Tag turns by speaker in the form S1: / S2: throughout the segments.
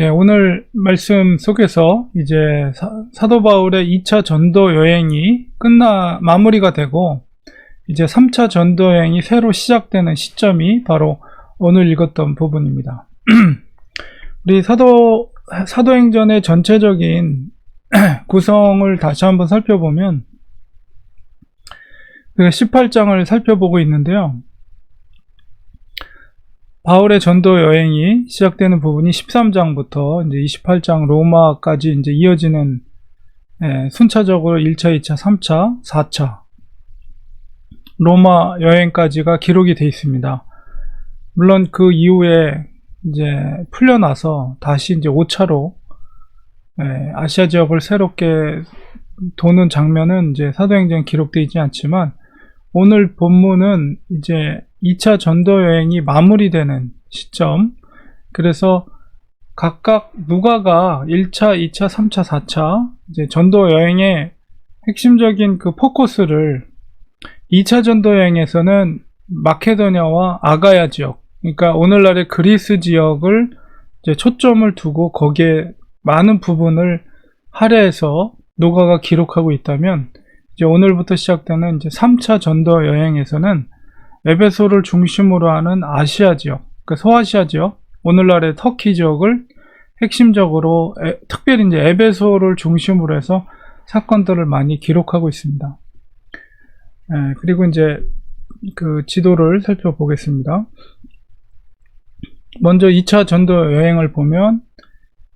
S1: 예, 오늘 말씀 속에서 이제 사, 도 바울의 2차 전도 여행이 끝나 마무리가 되고 이제 3차 전도 여행이 새로 시작되는 시점이 바로 오늘 읽었던 부분입니다. 우리 사도 사도행전의 전체적인 구성을 다시 한번 살펴보면 우리가 18장을 살펴보고 있는데요. 바울의 전도 여행이 시작되는 부분이 13장부터 이제 28장 로마까지 이제 이어지는 예, 순차적으로 1차, 2차, 3차, 4차 로마 여행까지가 기록이 되어 있습니다. 물론 그 이후에 이제 풀려나서 다시 이제 5차로 예, 아시아 지역을 새롭게 도는 장면은 이제 사도행전 기록되어 있지 않지만 오늘 본문은 이제 2차 전도 여행이 마무리되는 시점. 그래서 각각 누가가 1차, 2차, 3차, 4차 이제 전도 여행의 핵심적인 그 포커스를 2차 전도 여행에서는 마케도니아와 아가야 지역, 그러니까 오늘날의 그리스 지역을 초점을 두고 거기에 많은 부분을 할애해서 노가가 기록하고 있다면 이제 오늘부터 시작되는 이제 3차 전도 여행에서는 에베소를 중심으로 하는 아시아 지역, 그러니까 소아시아 지역, 오늘날의 터키 지역을 핵심적으로 에, 특별히 이제 에베소를 중심으로 해서 사건들을 많이 기록하고 있습니다. 에, 그리고 이제 그 지도를 살펴보겠습니다. 먼저 2차 전도 여행을 보면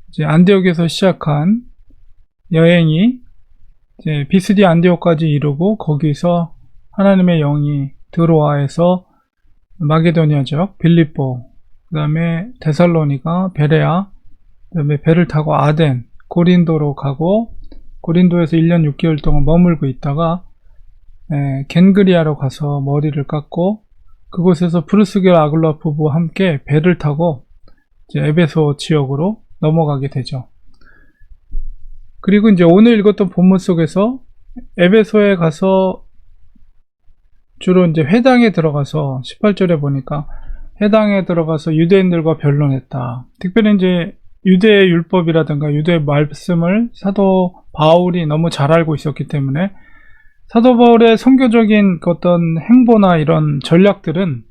S1: 이제 안디옥에서 시작한 여행이 이제 비스디 안디옥까지 이르고 거기서 하나님의 영이 드로아에서 마게도니아 지역, 빌립보, 그 다음에 데살로니가, 베레아, 그 다음에 배를 타고 아덴, 고린도로 가고 고린도에서 1년 6개월 동안 머물고 있다가 에, 겐그리아로 가서 머리를 깎고 그곳에서 브루스겔 아글라 부부와 함께 배를 타고 에베소 지역으로 넘어가게 되죠. 그리고 이제 오늘 읽었던 본문 속에서 에베소에 가서 주로 이제 회당에 들어가서 18절에 보니까 회당에 들어가서 유대인들과 변론했다. 특별히 이제 유대 율법이라든가 유대 말씀을 사도 바울이 너무 잘 알고 있었기 때문에 사도 바울의 선교적인 그 어떤 행보나 이런 전략들은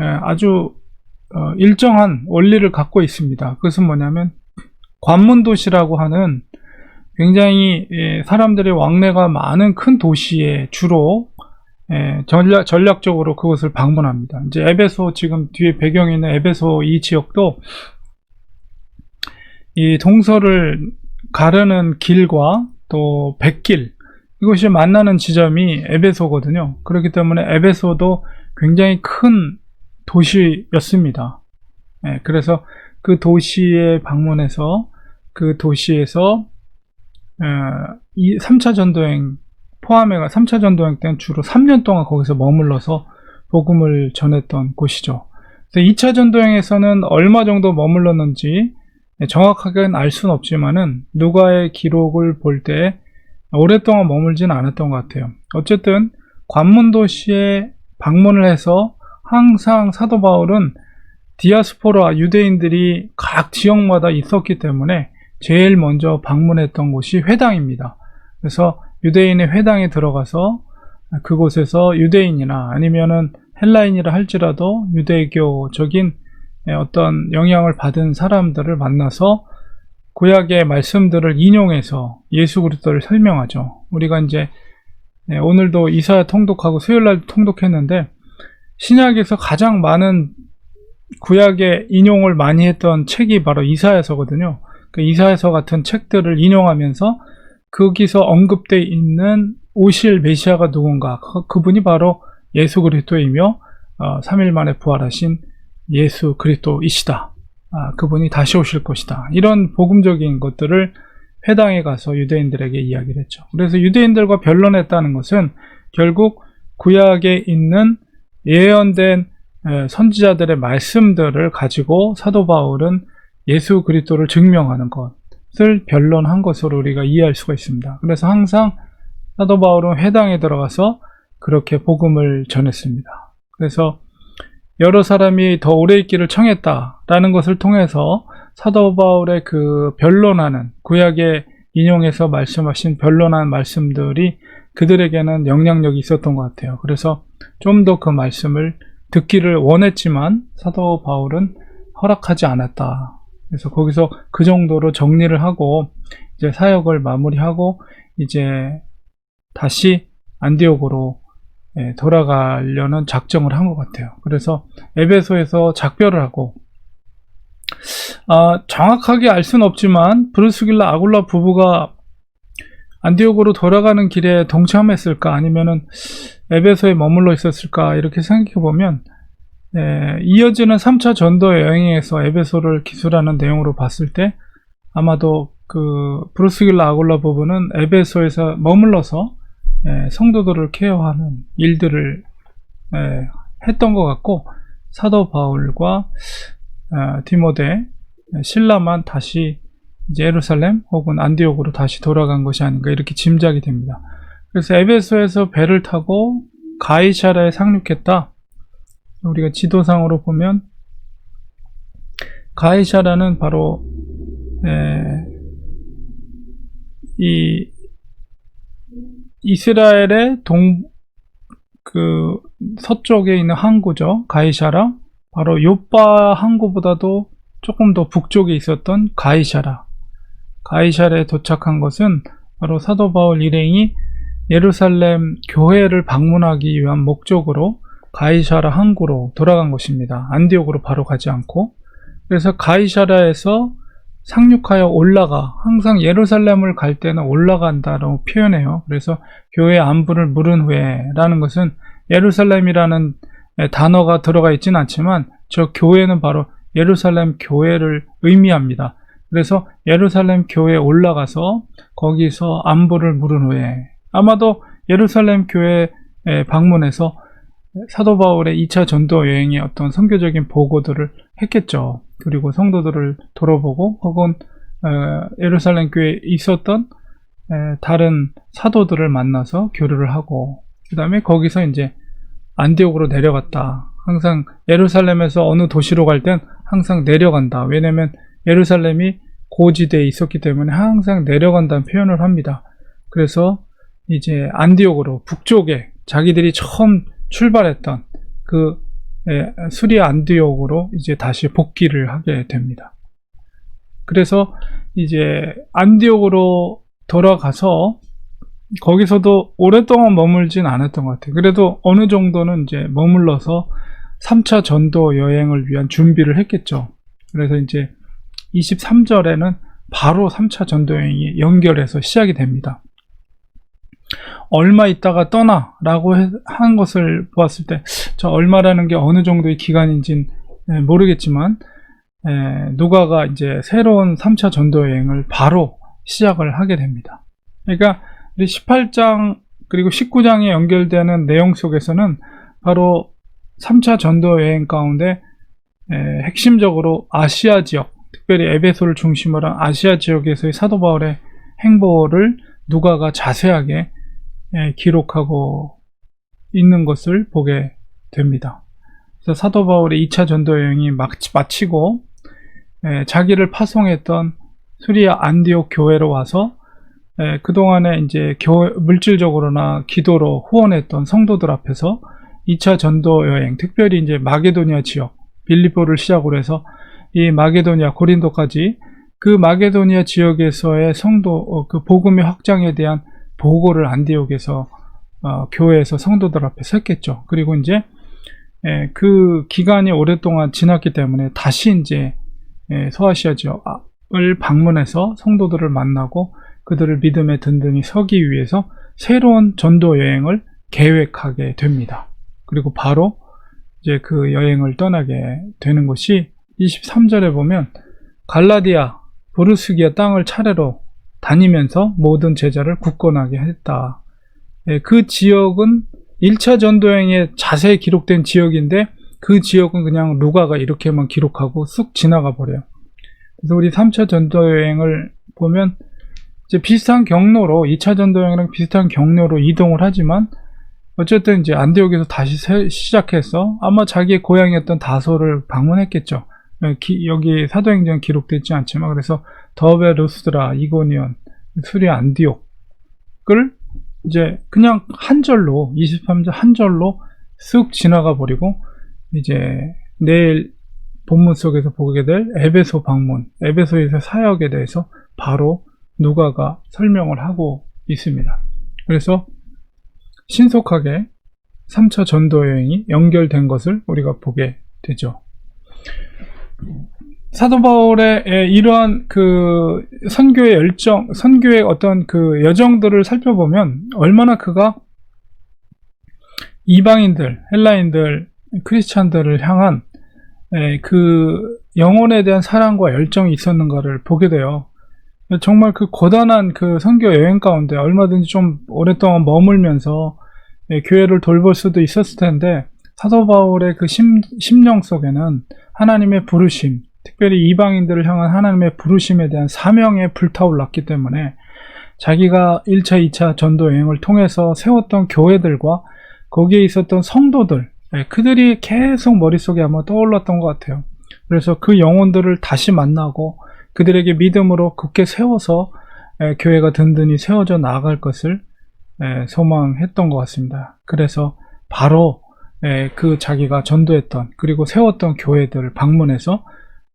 S1: 예, 아주 어, 일정한 원리를 갖고 있습니다. 그것은 뭐냐면 관문 도시라고 하는 굉장히 예, 사람들의 왕래가 많은 큰 도시에 주로 예, 전략, 전략적으로 그것을 방문합니다. 이제 에베소 지금 뒤에 배경에 있는 에베소 이 지역도 이 동서를 가르는 길과 또 백길 이것이 만나는 지점이 에베소거든요. 그렇기 때문에 에베소도 굉장히 큰 도시였습니다. 예, 그래서 그 도시에 방문해서 그 도시에서 어, 이 3차 전도행 포함해가 3차 전도행 때는 주로 3년 동안 거기서 머물러서 복음을 전했던 곳이죠. 2차 전도행에서는 얼마 정도 머물렀는지 정확하게는 알 수는 없지만은 누가의 기록을 볼 때 오랫동안 머물진 않았던 것 같아요. 어쨌든 관문도시에 방문을 해서 항상 사도 바울은 디아스포라 유대인들이 각 지역마다 있었기 때문에 제일 먼저 방문했던 곳이 회당입니다. 그래서 유대인의 회당에 들어가서 그곳에서 유대인이나 아니면은 헬라인이라 할지라도 유대교적인 어떤 영향을 받은 사람들을 만나서 구약의 말씀들을 인용해서 예수 그리스도를 설명하죠. 우리가 이제 오늘도 이사야 통독하고 수요일 날 통독했는데 신약에서 가장 많은 구약의 인용을 많이 했던 책이 바로 이사야서거든요. 그 이사야서 같은 책들을 인용하면서 거기서 언급되어 있는 오실 메시아가 누군가 그분이 바로 예수 그리스도이며 어, 3일 만에 부활하신 예수 그리스도이시다. 아, 그분이 다시 오실 것이다. 이런 복음적인 것들을 회당에 가서 유대인들에게 이야기를 했죠. 그래서 유대인들과 변론했다는 것은 결국 구약에 있는 예언된 선지자들의 말씀들을 가지고 사도 바울은 예수 그리스도를 증명하는 것, 것 을 변론한 것으로 우리가 이해할 수가 있습니다. 그래서 항상 사도 바울은 회당에 들어가서 그렇게 복음을 전했습니다. 그래서 여러 사람이 더 오래 있기를 청했다라는 것을 통해서 사도 바울의 그 변론하는 구약에 인용해서 말씀하신 변론한 말씀들이 그들에게는 영향력이 있었던 것 같아요. 그래서 좀 더 그 말씀을 듣기를 원했지만 사도 바울은 허락하지 않았다. 그래서 거기서 그 정도로 정리를 하고 이제 사역을 마무리하고 이제 다시 안디옥으로 예, 돌아가려는 작정을 한 것 같아요. 그래서 에베소에서 작별을 하고 아, 정확하게 알 수는 없지만 브루스길라 아굴라 부부가 안디옥으로 돌아가는 길에 동참했을까 아니면은 에베소에 머물러 있었을까 이렇게 생각해 보면 예, 이어지는 3차 전도 여행에서 에베소를 기술하는 내용으로 봤을 때 아마도 그 브루스길라 아굴라 부부는 에베소에서 머물러서 예, 성도들을 케어하는 일들을 예, 했던 것 같고 사도 바울과 어, 디모데 신라만 다시 이제 예루살렘 혹은 안디옥으로 다시 돌아간 것이 아닌가 이렇게 짐작이 됩니다. 그래서 에베소에서 배를 타고 가이샤라에 상륙했다. 우리가 지도상으로 보면 가이샤라는 바로 에, 이 이스라엘의 동, 그, 서쪽에 있는 항구죠. 가이샤라. 바로 요빠 항구보다도 조금 더 북쪽에 있었던 가이샤라. 가이샤라에 도착한 것은 바로 사도 바울 일행이 예루살렘 교회를 방문하기 위한 목적으로 가이샤라 항구로 돌아간 것입니다. 안디옥으로 바로 가지 않고. 그래서 가이샤라에서 상륙하여 올라가 항상 예루살렘을 갈 때는 올라간다라고 표현해요. 그래서 교회 안부를 물은 후에라는 것은 예루살렘이라는 단어가 들어가 있지는 않지만 저 교회는 바로 예루살렘 교회를 의미합니다. 그래서 예루살렘 교회에 올라가서 거기서 안부를 물은 후에 아마도 예루살렘 교회 방문해서 사도 바울의 2차 전도 여행의 어떤 선교적인 보고들을 했겠죠. 그리고 성도들을 돌아보고 혹은 어, 예루살렘 교회에 있었던 에, 다른 사도들을 만나서 교류를 하고 그 다음에 거기서 이제 안디옥으로 내려갔다. 항상 예루살렘에서 어느 도시로 갈 땐 항상 내려간다. 왜냐면 예루살렘이 고지대에 있었기 때문에 항상 내려간다는 표현을 합니다. 그래서 이제 안디옥으로 북쪽에 자기들이 처음 출발했던 그 예, 수리아 안디옥으로 이제 다시 복귀를 하게 됩니다. 그래서 이제 안디옥으로 돌아가서 거기서도 오랫동안 머물진 않았던 것 같아요. 그래도 어느 정도는 이제 머물러서 3차 전도 여행을 위한 준비를 했겠죠. 그래서 이제 23절에는 바로 3차 전도 여행이 연결해서 시작이 됩니다. 얼마 있다가 떠나 라고 한 것을 보았을 때 저 얼마라는 게 어느 정도의 기간인진 모르겠지만 누가가 이제 새로운 3차 전도 여행을 바로 시작을 하게 됩니다. 그러니까 18장 그리고 19장에 연결되는 내용 속에서는 바로 3차 전도 여행 가운데 핵심적으로 아시아 지역, 특별히 에베소를 중심으로 한 아시아 지역에서의 사도 바울의 행보를 누가가 자세하게 예, 기록하고 있는 것을 보게 됩니다. 그래서 사도 바울의 2차 전도 여행이 마치고 예, 자기를 파송했던 수리아 안디옥 교회로 와서 예, 그동안에 이제 교, 물질적으로나 기도로 후원했던 성도들 앞에서 2차 전도 여행, 특별히 이제 마게도니아 지역, 빌리보를 시작으로 해서 이 마게도니아 고린도까지 그 마게도니아 지역에서의 성도 어, 그 복음의 확장에 대한 보고를 안디옥에서 어, 교회에서 성도들 앞에 섰겠죠. 그리고 이제 에, 그 기간이 오랫동안 지났기 때문에 다시 이제 에, 소아시아 지역을 방문해서 성도들을 만나고 그들을 믿음에 든든히 서기 위해서 새로운 전도 여행을 계획하게 됩니다. 그리고 바로 이제 그 여행을 떠나게 되는 것이 23절에 보면 갈라디아 보르스기아 땅을 차례로 다니면서 모든 제자를 굳건하게 했다. 예, 그 지역은 1차 전도여행에 자세히 기록된 지역인데 그 지역은 그냥 루가가 이렇게만 기록하고 쑥 지나가 버려요. 그래서 우리 3차 전도여행을 보면 이제 비슷한 경로로 2차 전도여행이랑 비슷한 경로로 이동을 하지만 어쨌든 이제 안디옥에서 다시 시작해서 아마 자기의 고향이었던 다소를 방문했겠죠. 기- 여기 사도행전 기록되어 있지 않지만 그래서 더베 루스드라 이고니온 수리 안디옥을 이제 그냥 한 절로 23절 한 절로 쓱 지나가 버리고 이제 내일 본문 속에서 보게 될 에베소 방문, 에베소에서 사역에 대해서 바로 누가가 설명을 하고 있습니다. 그래서 신속하게 3차 전도 여행이 연결된 것을 우리가 보게 되죠. 사도 바울의 예, 이러한 그 선교의 열정, 선교의 어떤 그 여정들을 살펴보면 얼마나 그가 이방인들, 헬라인들, 크리스찬들을 향한 예, 그 영혼에 대한 사랑과 열정이 있었는가를 보게 돼요. 정말 그 고단한 그 선교 여행 가운데 얼마든지 좀 오랫동안 머물면서 예, 교회를 돌볼 수도 있었을 텐데 사도 바울의 그 심, 심령 속에는 하나님의 부르심, 특별히 이방인들을 향한 하나님의 부르심에 대한 사명에 불타올랐기 때문에 자기가 1차, 2차 전도 여행을 통해서 세웠던 교회들과 거기에 있었던 성도들, 예, 그들이 계속 머릿속에 아마 떠올랐던 것 같아요. 그래서 그 영혼들을 다시 만나고 그들에게 믿음으로 굳게 세워서 예, 교회가 든든히 세워져 나아갈 것을 예, 소망했던 것 같습니다. 그래서 바로 예, 그 자기가 전도했던 그리고 세웠던 교회들을 방문해서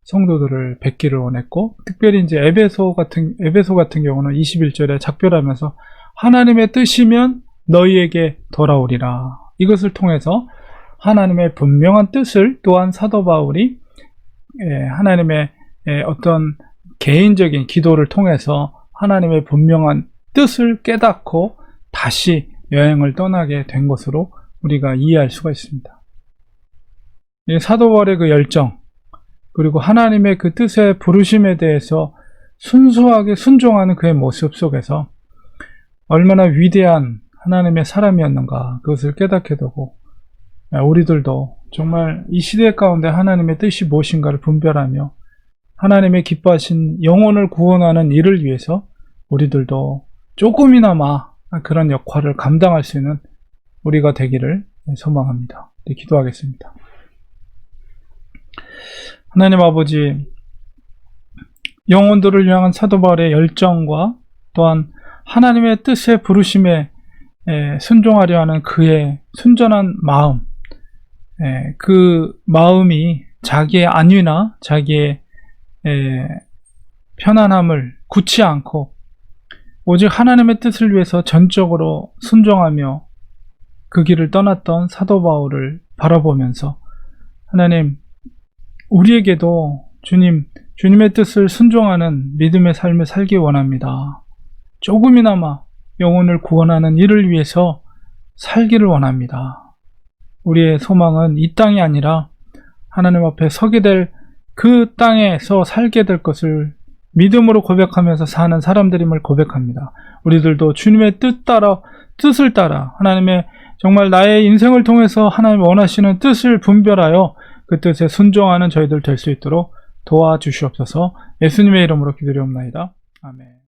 S1: 성도들을 뵙기를 원했고 특별히 이제 에베소 같은 에베소 같은 경우는 21절에 작별하면서 하나님의 뜻이면 너희에게 돌아오리라. 이것을 통해서 하나님의 분명한 뜻을 또한 사도 바울이 예, 하나님의 예, 어떤 개인적인 기도를 통해서 하나님의 분명한 뜻을 깨닫고 다시 여행을 떠나게 된 것으로 우리가 이해할 수가 있습니다. 이 사도 바울의 그 열정 그리고 하나님의 그 뜻의 부르심에 대해서 순수하게 순종하는 그의 모습 속에서 얼마나 위대한 하나님의 사람이었는가 그것을 깨닫게 되고 우리들도 정말 이 시대 가운데 하나님의 뜻이 무엇인가를 분별하며 하나님의 기뻐하신 영혼을 구원하는 일을 위해서 우리들도 조금이나마 그런 역할을 감당할 수 있는 우리가 되기를 소망합니다. 네, 기도하겠습니다. 하나님 아버지, 영혼들을 향한 사도 바울의 열정과 또한 하나님의 뜻에 부르심에 에, 순종하려 하는 그의 순전한 마음, 에, 그 마음이 자기의 안위나 자기의 에, 편안함을 굳지 않고 오직 하나님의 뜻을 위해서 전적으로 순종하며 그 길을 떠났던 사도 바울을 바라보면서 하나님 우리에게도 주님 주님의 뜻을 순종하는 믿음의 삶을 살기 원합니다. 조금이나마 영혼을 구원하는 일을 위해서 살기를 원합니다. 우리의 소망은 이 땅이 아니라 하나님 앞에 서게 될 그 땅에서 살게 될 것을 믿음으로 고백하면서 사는 사람들임을 고백합니다. 우리들도 주님의 뜻 따라 뜻을 따라 하나님의 정말 나의 인생을 통해서 하나님 원하시는 뜻을 분별하여 그 뜻에 순종하는 저희들 될 수 있도록 도와주시옵소서 예수님의 이름으로 기도리옵나이다. 아멘.